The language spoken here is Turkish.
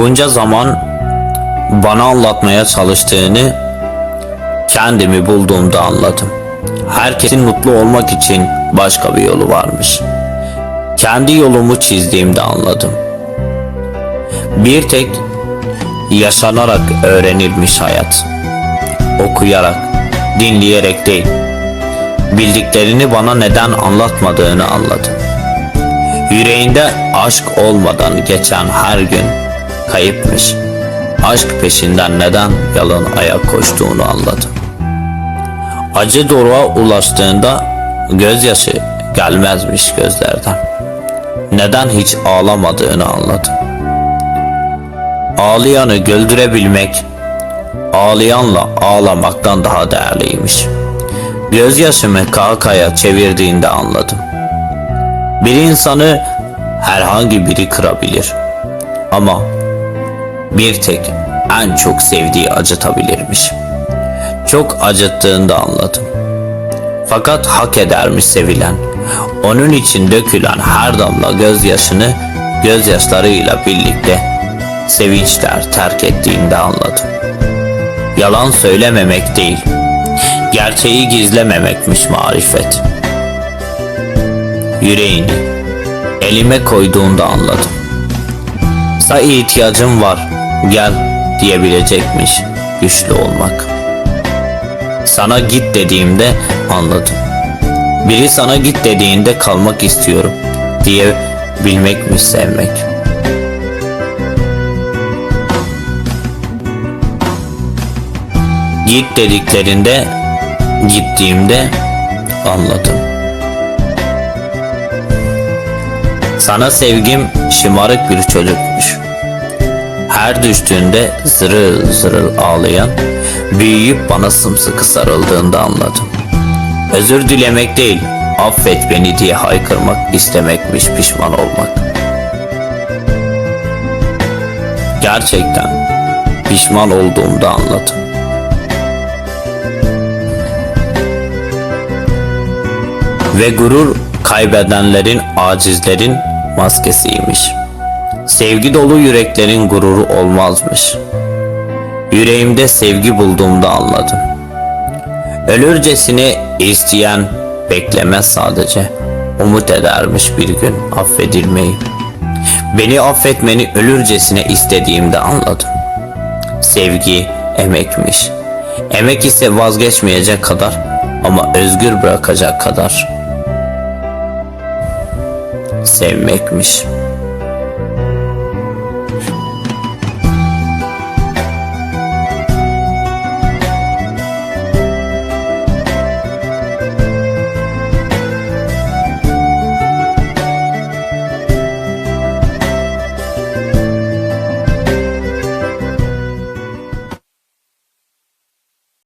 Bunca zaman bana anlatmaya çalıştığını kendimi bulduğumda anladım. Herkesin mutlu olmak için başka bir yolu varmış. Kendi yolumu çizdiğimde anladım. Bir tek yaşanarak öğrenilmiş hayat. Okuyarak, dinleyerek değil. Bildiklerini bana neden anlatmadığını anladım. Yüreğinde aşk olmadan geçen her gün kayıpmış. Aşk peşinden neden yalan ayak koştuğunu anladım. Acı doruğa ulaştığında gözyaşı gelmezmiş gözlerden. Neden hiç ağlamadığını anladım. Ağlayanı güldürebilmek, ağlayanla ağlamaktan daha değerliymiş. Gözyaşımı kahkaya çevirdiğinde anladım. Bir insanı herhangi biri kırabilir. Ama bir tek en çok sevdiği acıtabilirmiş. Çok acıttığında anladım. Fakat hak edermiş sevilen. Onun için dökülen her damla gözyaşını gözyaşlarıyla birlikte sevinçler terk ettiğinde anladım. Yalan söylememek değil, gerçeği gizlememekmiş marifet. Yüreğini elime koyduğunda anladım. Sa ihtiyacım var, gel diyebilecekmiş güçlü olmak. Sana git dediğimde anladım. Biri sana git dediğinde kalmak istiyorum diye bilmekmiş sevmek. Git dediklerinde gittiğimde anladım. Sana sevgim şımarık bir çocukmuş. Her düştüğünde zırıl zırıl ağlayan, büyüyüp bana sımsıkı sarıldığında anladım. Özür dilemek değil, affet beni diye haykırmak istemekmiş pişman olmak. Gerçekten pişman olduğumda anladım. Ve gurur kaybedenlerin, acizlerin maskesiymiş. Sevgi dolu yüreklerin gururu olmazmış. Yüreğimde sevgi bulduğumda anladım. Ölürcesine isteyen beklemez sadece. Umut edermiş bir gün affedilmeyi. Beni affetmeni ölürcesine istediğimde anladım. Sevgi emekmiş. Emek ise vazgeçmeyecek kadar ama özgür bırakacak kadar sevmekmiş.''